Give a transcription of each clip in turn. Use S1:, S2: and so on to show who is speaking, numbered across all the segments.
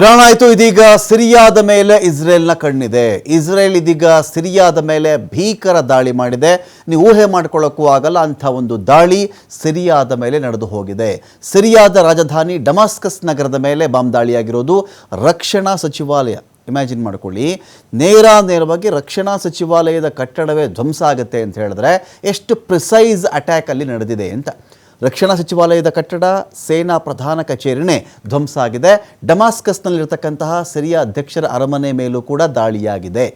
S1: Iran ಆಯಿತು ಇದೀಗ ಸಿರಿಯಾದ ಮೇಲೆ ಇಸ್ರೇಲ್ನ ಕಣ್ಣಿದೆ. ಇಸ್ರೇಲ್ ಇದೀಗ ಸಿರಿಯಾದ ಮೇಲೆ ಭೀಕರ ದಾಳಿ ಮಾಡಿದೆ. ನೀವು ಊಹೆ ಮಾಡ್ಕೊಳ್ಳೋಕ್ಕೂ ಆಗಲ್ಲ, ಅಂಥ ಒಂದು ದಾಳಿ ಸಿರಿಯಾದ ಮೇಲೆ ನಡೆದು ಹೋಗಿದೆ. ಸಿರಿಯಾದ ರಾಜಧಾನಿ ಡಮಾಸ್ಕಸ್ ನಗರದ ಮೇಲೆ ಬಾಂಬ್ ದಾಳಿಯಾಗಿರೋದು ರಕ್ಷಣಾ ಸಚಿವಾಲಯ. ಇಮ್ಯಾಜಿನ್ ಮಾಡ್ಕೊಳ್ಳಿ. ನೇರ ನೇರವಾಗಿ ರಕ್ಷಣಾ ಸಚಿವಾಲಯದ ಕಟ್ಟಡವೇ ಧ್ವಂಸ ಆಗುತ್ತೆ ಅಂತ ಹೇಳಿದ್ರೆ ಎಷ್ಟು ಪ್ರಿಸೈಸ್ ಅಟ್ಯಾಕ್ ಅಲ್ಲಿ ನಡೆದಿದೆ ಅಂತ. ರಕ್ಷಣಾ ಸಚಿವಾಲಯದ ಕಟ್ಟಡ, ಸೇನಾ ಪ್ರಧಾನ ಕಚೇರಿನೇ ಧ್ವಂಸ ಆಗಿದೆ ಡಮಾಸ್ಕಸ್ನಲ್ಲಿರತಕ್ಕಂತಹ ಸಿರಿಯಾ ಅಧ್ಯಕ್ಷರ ಅರಮನೆ ಮೇಲೂ ಕೂಡ ದಾಳಿಯಾಗಿದೆ.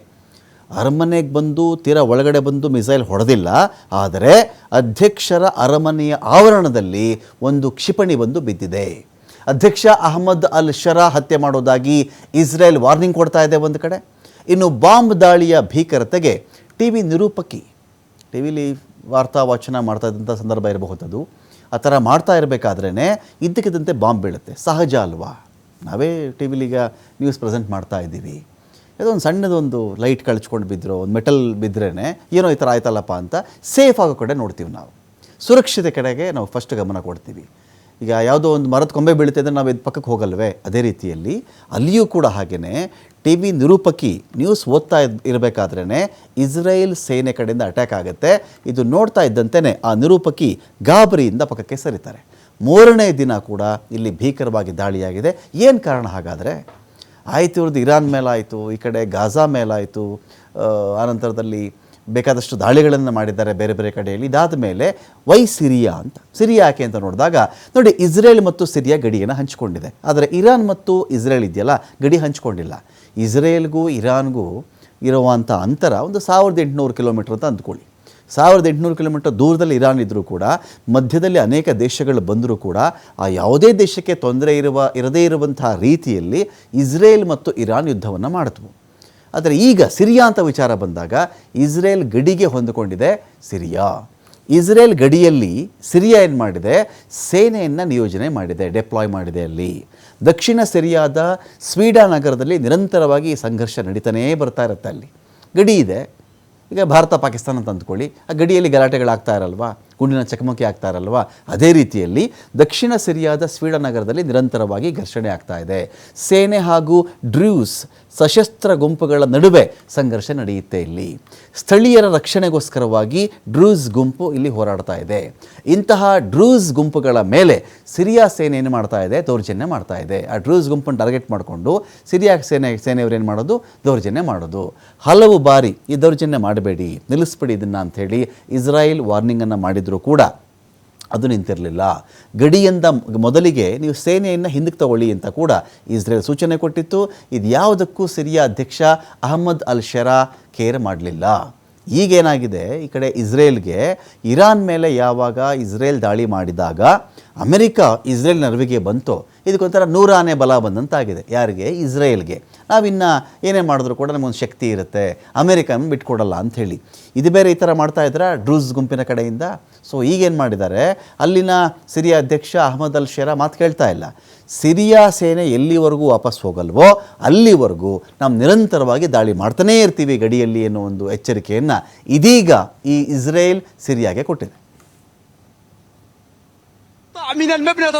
S1: ಅರಮನೆಗೆ ಬಂದು, ತೀರ ಒಳಗಡೆ ಬಂದು ಮಿಸೈಲ್ ಹೊಡೆದಿಲ್ಲ. ಆದರೆ ಅಧ್ಯಕ್ಷರ ಅರಮನೆಯ ಆವರಣದಲ್ಲಿ ಒಂದು ಕ್ಷಿಪಣಿ ಬಂದು ಬಿದ್ದಿದೆ. ಅಧ್ಯಕ್ಷ ಅಹಮದ್ ಅಲ್ ಶರಾ ಹತ್ಯೆ ಮಾಡೋದಾಗಿ ಇಸ್ರೇಲ್ ವಾರ್ನಿಂಗ್ ಕೊಡ್ತಾ ಇದೆ ಒಂದು ಕಡೆ. ಇನ್ನು ಬಾಂಬ್ ದಾಳಿಯ ಭೀಕರತೆಗೆ ಟಿ ವಿ ನಿರೂಪಕಿ ಟಿ ವಿಲಿ ವಾರ್ತಾ ವಾಚನ ಮಾಡ್ತಾ ಇದ್ದಂಥ ಸಂದರ್ಭ ಇರಬಹುದದು. ಆ ಥರ ಮಾಡ್ತಾ ಇರಬೇಕಾದ್ರೇ ಇದ್ದಕ್ಕಿದ್ದಂತೆ ಬಾಂಬ್ ಬೀಳುತ್ತೆ. ಸಹಜ ಅಲ್ವಾ? ನಾವೇ ಟಿ ವಿಲೀಗ ನ್ಯೂಸ್ ಪ್ರೆಸೆಂಟ್ ಮಾಡ್ತಾ ಇದ್ದೀವಿ. ಒಂದು ಸಣ್ಣದೊಂದು ಲೈಟ್ ಕಳಚ್ಕೊಂಡು ಬಿದ್ದರು, ಒಂದು ಮೆಟಲ್ ಬಿದ್ದರೇ ಏನೋ ಈ ಥರ ಆಯ್ತಲ್ಲಪ್ಪ ಅಂತ ಸೇಫ್ ಆಗೋ ಕಡೆ ನೋಡ್ತೀವಿ ನಾವು. ಸುರಕ್ಷತೆ ಕಡೆಗೆ ನಾವು ಫಸ್ಟ್ ಗಮನ ಕೊಡ್ತೀವಿ. ಈಗ ಯಾವುದೋ ಒಂದು ಮರದ ಕೊಂಬೆ ಬೀಳುತ್ತೆ ಅಂದರೆ ನಾವು ಇದು ಪಕ್ಕಕ್ಕೆ ಹೋಗಲ್ವೇ? ಅದೇ ರೀತಿಯಲ್ಲಿ ಅಲ್ಲಿಯೂ ಕೂಡ ಹಾಗೆಯೇ ಟಿ ವಿ ನಿರೂಪಕಿ ನ್ಯೂಸ್ ಓದ್ತಾ ಇರಬೇಕಾದ್ರೇ ಇಸ್ರೇಲ್ ಸೇನೆ ಕಡೆಯಿಂದ ಅಟ್ಯಾಕ್ ಆಗುತ್ತೆ. ಇದು ನೋಡ್ತಾ ಇದ್ದಂತೆಯೇ ಆ ನಿರೂಪಕಿ ಗಾಬರಿಯಿಂದ ಪಕ್ಕಕ್ಕೆ ಸರಿತಾರೆ. ಮೂರನೇ ದಿನ ಕೂಡ ಇಲ್ಲಿ ಭೀಕರವಾಗಿ ದಾಳಿಯಾಗಿದೆ. ಏನು ಕಾರಣ ಹಾಗಾದರೆ? ಆಯಿತು ಇವ್ರದ್ದು ಇರಾನ್ ಮೇಲಾಯಿತು, ಈ ಕಡೆ ಗಾಜಾ ಮೇಲಾಯಿತು ಆನಂತರದಲ್ಲಿ ಬೇಕಾದಷ್ಟು ದಾಳಿಗಳನ್ನು ಮಾಡಿದ್ದಾರೆ ಬೇರೆ ಬೇರೆ ಕಡೆಯಲ್ಲಿ. ಇದಾದ ಮೇಲೆ ವೈ ಸಿರಿಯಾ ಅಂತ. ಸಿರಿಯಾ ಯಾಕೆ ಅಂತ ನೋಡಿದಾಗ, ನೋಡಿ, ಇಸ್ರೇಲ್ ಮತ್ತು ಸಿರಿಯಾ ಗಡಿಯನ್ನು ಹಂಚಿಕೊಂಡಿದೆ. ಆದರೆ ಇರಾನ್ ಮತ್ತು ಇಸ್ರೇಲ್ ಇದೆಯಲ್ಲ, ಗಡಿ ಹಂಚಿಕೊಂಡಿಲ್ಲ. ಇಸ್ರೇಲ್ಗೂ ಇರಾನ್ಗೂ ಇರುವಂಥ ಅಂತರ ಒಂದು ಸಾವಿರದ ಎಂಟುನೂರು ಕಿಲೋಮೀಟ್ರ್ ಅಂತ ಅಂದ್ಕೊಳ್ಳಿ. ಸಾವಿರದ ಎಂಟುನೂರು ಕಿಲೋಮೀಟರ್ ದೂರದಲ್ಲಿ ಇರಾನ್ ಇದ್ದರೂ ಕೂಡ, ಮಧ್ಯದಲ್ಲಿ ಅನೇಕ ದೇಶಗಳು ಬಂದರೂ ಕೂಡ, ಆ ಯಾವುದೇ ದೇಶಕ್ಕೆ ತೊಂದರೆ ಇರುವ, ಇರದೇ ಇರುವಂತಹ ರೀತಿಯಲ್ಲಿ ಇಸ್ರೇಲ್ ಮತ್ತು ಇರಾನ್ ಯುದ್ಧವನ್ನು ಮಾಡಿದ್ವು ಆದರೆ ಈಗ ಸಿರಿಯಾ ಅಂತ ವಿಚಾರ ಬಂದಾಗ ಇಸ್ರೇಲ್ ಗಡಿಗೆ ಹೊಂದಿಕೊಂಡಿದೆ ಸಿರಿಯಾ. ಇಸ್ರೇಲ್ ಗಡಿಯಲ್ಲಿ ಸಿರಿಯಾ ಏನು ಮಾಡಿದೆ? ಸೇನೆಯನ್ನು ನಿಯೋಜನೆ ಮಾಡಿದೆ ಡೆಪ್ಲಾಯ್ ಮಾಡಿದೆ ಅಲ್ಲಿ. ದಕ್ಷಿಣ ಸಿರಿಯಾದ ಸ್ವೀಡಾ ನಗರದಲ್ಲಿ ನಿರಂತರವಾಗಿ ಸಂಘರ್ಷ ನಡೀತಾನೇ ಬರ್ತಾ ಇರುತ್ತೆ ಅಲ್ಲಿ. ಗಡಿ ಇದೆ. ಈಗ ಭಾರತ ಪಾಕಿಸ್ತಾನ ಅಂತ ಅಂದ್ಕೊಳ್ಳಿ. ಆ ಗಡಿಯಲ್ಲಿ ಗಲಾಟೆಗಳಾಗ್ತಾ ಇರಲ್ವಾ? ಗುಂಡಿನ ಚಕಮಕಿ ಆಗ್ತಾರಲ್ವಾ? ಅದೇ ರೀತಿಯಲ್ಲಿ ದಕ್ಷಿಣ ಸಿರಿಯಾದ ಸ್ವೀಡನ್ ನಗರದಲ್ಲಿ ನಿರಂತರವಾಗಿ ಘರ್ಷಣೆ ಆಗ್ತಾ ಇದೆ. ಸೇನೆ ಹಾಗೂ ಡ್ರ್ಯೂಸ್ ಸಶಸ್ತ್ರ ಗುಂಪುಗಳ ನಡುವೆ ಸಂಘರ್ಷ ನಡೆಯುತ್ತೆ ಇಲ್ಲಿ. ಸ್ಥಳೀಯರ ರಕ್ಷಣೆಗೋಸ್ಕರವಾಗಿ ಡ್ರೂಸ್ ಗುಂಪು ಇಲ್ಲಿ ಹೋರಾಡ್ತಾ ಇದೆ. ಇಂತಹ ಡ್ರೂಸ್ ಗುಂಪುಗಳ ಮೇಲೆ ಸಿರಿಯಾ ಸೇನೆ ಏನು ಮಾಡ್ತಾ ಇದೆ? ದೌರ್ಜನ್ಯ ಮಾಡ್ತಾ ಇದೆ. ಆ ಡ್ರೂಸ್ ಗುಂಪನ್ನು ಟಾರ್ಗೆಟ್ ಮಾಡಿಕೊಂಡು ಸಿರಿಯಾ ಸೇನೆ, ಸೇನೆಯವರು ಏನು ಮಾಡೋದು? ದೌರ್ಜನ್ಯ ಮಾಡೋದು. ಹಲವು ಬಾರಿ ಈ ದೌರ್ಜನ್ಯ ಮಾಡಬೇಡಿ, ನಿಲ್ಲಿಸ್ಬಿಡಿ ಇದನ್ನು ಅಂಥೇಳಿ ಇಸ್ರಾಯೇಲ್ ವಾರ್ನಿಂಗನ್ನು ಮಾಡಿದರೂ. ಕೂಡ ಅದು ನಿಂತಿರಲಿಲ್ಲ. ಗಡಿಯಿಂದ ಮೊದಲಿಗೆ ನೀವು ಸೇನೆಯನ್ನು ಹಿಂದಕ್ಕೆ ತಗೊಳ್ಳಿ ಅಂತ ಕೂಡ ಇಸ್ರೇಲ್ ಸೂಚನೆ ಕೊಟ್ಟಿತ್ತು. ಇದು ಯಾವುದಕ್ಕೂ ಸಿರಿಯಾ ಅಧ್ಯಕ್ಷ ಅಹಮ್ಮದ್ ಅಲ್ ಶರಾ ಕೇರ್ ಮಾಡಲಿಲ್ಲ. ಈಗೇನಾಗಿದೆ? ಈ ಕಡೆ ಇಸ್ರೇಲ್ಗೆ ಇರಾನ್ ಮೇಲೆ ಯಾವಾಗ ಇಸ್ರೇಲ್ ದಾಳಿ ಮಾಡಿದಾಗ ಅಮೆರಿಕ ಇಸ್ರೇಲ್ ನೆರವಿಗೆ ಬಂತು ಇದಕ್ಕೊಂಥರ ನೂರಾನೇ ಬಲ ಬಂದಂತಾಗಿದೆ ಯಾರಿಗೆ? ಇಸ್ರೇಲ್ಗೆ. ನಾವಿನ್ನು ಏನೇ ಮಾಡಿದ್ರು ಕೂಡ ನಮಗೊಂದು ಶಕ್ತಿ ಇರುತ್ತೆ. ಅಮೇರಿಕನ್ ಬಿಟ್ಕೊಡಲ್ಲ ಅಂಥೇಳಿ. ಇದು ಬೇರೆ ಈ ಥರ ಮಾಡ್ತಾ ಇದ್ರೆ ಡ್ರೂಸ್ ಗುಂಪಿನ ಕಡೆಯಿಂದ? ಸೊ ಈಗೇನು ಮಾಡಿದ್ದಾರೆ? ಅಲ್ಲಿನ ಸಿರಿಯಾ ಅಧ್ಯಕ್ಷ ಅಹಮದ್ ಅಲ್ ಶೇರಾ ಮಾತು ಕೇಳ್ತಾ ಇಲ್ಲ. ಸಿರಿಯಾ ಸೇನೆ ಎಲ್ಲಿವರೆಗೂ ವಾಪಸ್ ಹೋಗಲ್ವೋ, ಅಲ್ಲಿವರೆಗೂ ನಾವು ನಿರಂತರವಾಗಿ ದಾಳಿ ಮಾಡ್ತಾನೇ ಇರ್ತೀವಿ ಗಡಿಯಲ್ಲಿ ಅನ್ನೋ ಒಂದು ಎಚ್ಚರಿಕೆಯನ್ನು ಇದೀಗ ಈ ಇಸ್ರೇಲ್ ಸಿರಿಯಾಗೆ ಕೊಟ್ಟಿದೆ.